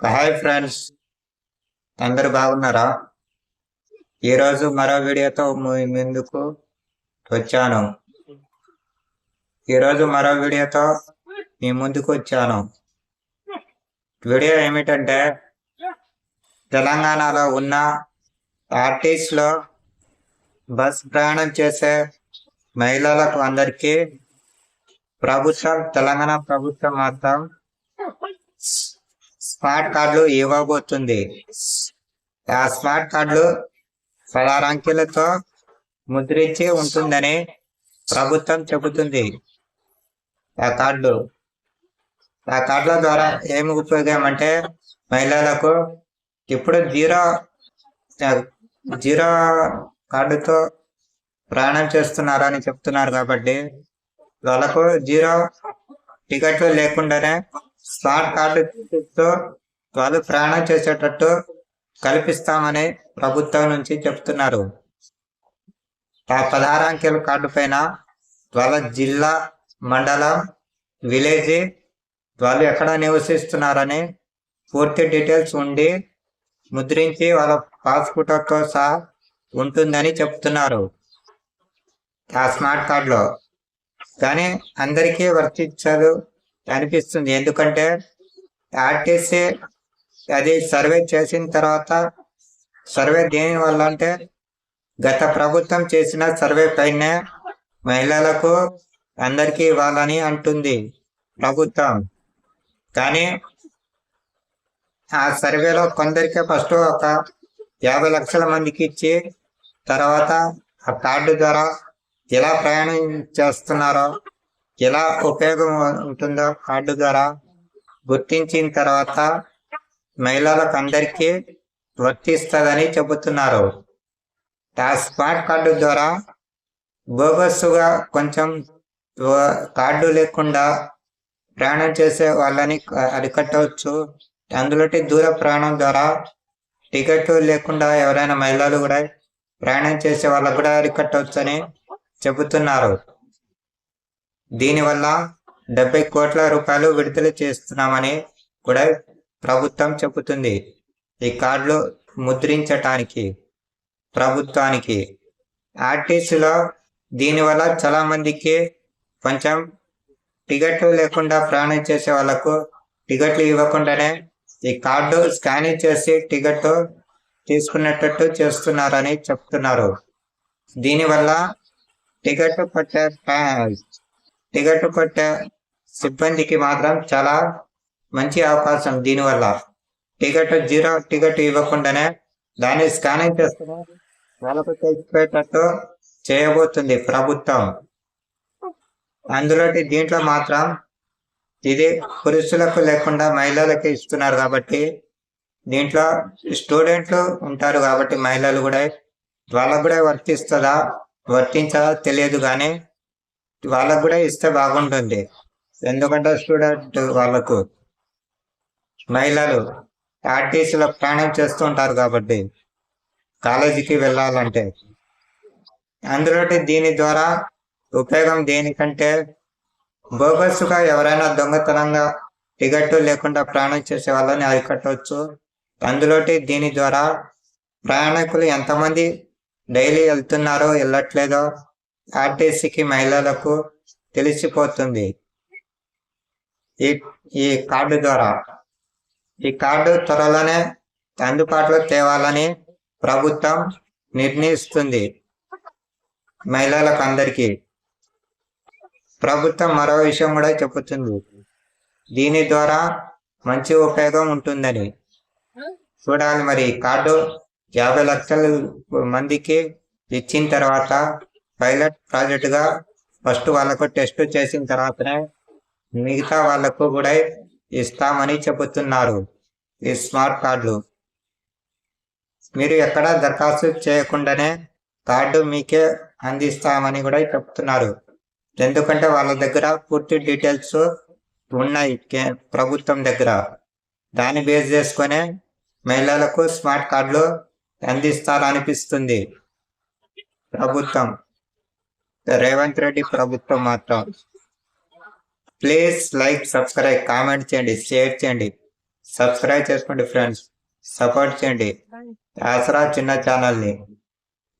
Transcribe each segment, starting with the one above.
Hi friends. అందరు బాగున్నారా? ఈరోజు మరో వీడియోతో మీ ముందుకు వచ్చాను. ఈరోజు మరో వీడియోతో మీ ముందుకు వచ్చాను. వీడియో ఏమిటంటే తెలంగాణలో ఉన్న ఆర్టీస్లో బస్ ప్రయాణం చేసే మహిళలకు అందరికీ ప్రభుత్వం తెలంగాణ ప్రభుత్వం మాత్రం స్మార్ట్ కార్డులు ఇవ్వబోతుంది. ఆ స్మార్ట్ కార్డులు పదహారు అంకెలతో ముద్రించి ఉంటుందని ప్రభుత్వం చెబుతుంది. ఆ కార్డు ఆ కార్డుల ద్వారా ఏమి ఉపయోగం అంటే మహిళలకు ఇప్పుడు జీరో జీరో కార్డుతో ప్రయాణం చేస్తున్నారని చెప్తున్నారు కాబట్టి వాళ్ళకు జీరో టికెట్లు లేకుండానే స్మార్ట్ కార్డుతో వాళ్ళు ప్రయాణం చేసేటట్టు కల్పిస్తామని ప్రభుత్వం నుంచి చెప్తున్నారు. ఆ పదహారు అంకెల కార్డు పైన వాళ్ళ జిల్లా మండలం విలేజ్ వాళ్ళు ఎక్కడ నివసిస్తున్నారని పూర్తి డీటెయిల్స్ ఉండి ముద్రించి వాళ్ళ పాస్పోర్ట్తో సహా ఉంటుందని చెప్తున్నారు ఆ స్మార్ట్ కార్డులో. కానీ అందరికీ వర్తించదు. అనిపిస్తుంది. ఎందుకంటే ఆర్టీసీ అది సర్వే చేసిన తర్వాత సర్వే దేని వల్ల అంటే గత ప్రభుత్వం చేసిన సర్వే పైనే మహిళలకు అందరికీ ఇవ్వాలని అంటుంది ప్రభుత్వం. కానీ ఆ సర్వేలో కొందరికే ఫస్ట్ ఒక యాభై లక్షల మందికి ఇచ్చి తర్వాత ఆ కార్డు ద్వారా ఎలా ప్రయాణం చేస్తున్నారో ఎలా ఉపయోగం ఉంటుందో కార్డు ద్వారా గుర్తించిన తర్వాత మహిళలకు అందరికీ వర్తిస్తుందని చెబుతున్నారు. ఆ స్మార్ట్ కార్డు ద్వారా బోగస్సుగా కొంచెం కార్డు లేకుండా ప్రయాణం చేసే వాళ్ళని అరికట్టవచ్చు. అందులోటి దూర ప్రయాణం ద్వారా టికెట్ లేకుండా ఎవరైనా మహిళలు కూడా ప్రయాణం చేసే వాళ్ళకు కూడా అరికట్టవచ్చు అని చెబుతున్నారు. దీనివల్ల డెబ్బై కోట్ల రూపాయలు విడుదల చేస్తున్నామని కూడా ప్రభుత్వం చెబుతుంది. ఈ కార్డులు ముద్రించటానికి ప్రభుత్వానికి. ఆర్టీసీలో దీనివల్ల చాలామందికి కొంచెం టికెట్లు లేకుండా ప్రయాణం చేసే వాళ్ళకు టికెట్లు ఇవ్వకుండానే ఈ కార్డు స్కానింగ్ చేసి టికెట్ తీసుకునేటట్టు చేస్తున్నారని చెప్తున్నారు. దీనివల్ల టికెట్ పట్టే టికెట్లు కొట్టే సిబ్బందికి మాత్రం చాలా మంచి అవకాశం దీనివల్ల. టికెట్ జీరో టికెట్ ఇవ్వకుండానే దాన్ని స్కానింగ్ చేసుకుని వాళ్ళకు తెలిసిపోయేటట్టు చేయబోతుంది ప్రభుత్వం. అందులో దీంట్లో మాత్రం ఇది పురుషులకు లేకుండా మహిళలకి ఇస్తున్నారు కాబట్టి దీంట్లో స్టూడెంట్లు ఉంటారు కాబట్టి మహిళలు కూడా వాళ్ళకు కూడా వర్తిస్తుందా వర్తించదా తెలియదు కానీ వాళ్ళకు కూడా ఇస్తే బాగుంటుంది. ఎందుకంటే స్టూడెంట్ వాళ్ళకు మహిళలు ఆర్టీసీలో ప్రయాణం చేస్తుంటారు కాబట్టి కాలేజీకి వెళ్ళాలంటే. అందులో దీని ద్వారా ఉపయోగం దేనికంటే బోగస్గా ఎవరైనా దొంగతనంగా టికెట్ లేకుండా ప్రయాణం చేసే వాళ్ళని అరికట్టవచ్చు. అందులోటి దీని ద్వారా ప్రయాణికులు ఎంతమంది డైలీ వెళ్తున్నారో వెళ్ళట్లేదో ఆర్టీసీకి మహిళలకు తెలిసిపోతుంది. ఈ ఈ కార్డు ద్వారా. ఈ కార్డు త్వరలోనే అందుబాటులో తేవాలని ప్రభుత్వం నిర్ణయిస్తుంది. మహిళలకు అందరికీ ప్రభుత్వం మరో విషయం కూడా చెబుతుంది. దీని ద్వారా మంచి ఉపయోగం ఉంటుందని. చూడాలి మరి కార్డు యాభై లక్షల మందికి ఇచ్చిన తర్వాత పైలట్ ప్రాజెక్టుగా ఫస్ట్ వాళ్ళకు టెస్ట్ చేసిన తర్వాతనే మిగతా వాళ్ళకు కూడా ఇస్తామని చెబుతున్నారు ఈ స్మార్ట్ కార్డులు మీరు ఎక్కడ దరఖాస్తు చేయకుండానే కార్డు మీకే అందిస్తామని కూడా చెప్తున్నారు. ఎందుకంటే వాళ్ళ దగ్గర పూర్తి డీటెయిల్స్ ఉన్నాయి ప్రభుత్వం దగ్గర. దాన్ని బేస్ చేసుకునే మహిళలకు స్మార్ట్ కార్డులు అందిస్తారనిపిస్తుంది ప్రభుత్వం. రేవంత్ రెడ్డి ప్రభుత్వం మాత్రం. ప్లీజ్ లైక్ సబ్స్క్రైబ్ కామెంట్ చేయండి షేర్ చేయండి. సబ్స్క్రైబ్ చేసుకోండి ఫ్రెండ్స్ సపోర్ట్ చేయండి. ఆసరా చిన్న ఛానల్ని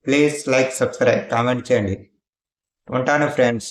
ప్లీజ్ లైక్ సబ్స్క్రైబ్ కామెంట్ చేయండి. ఉంటాను ఫ్రెండ్స్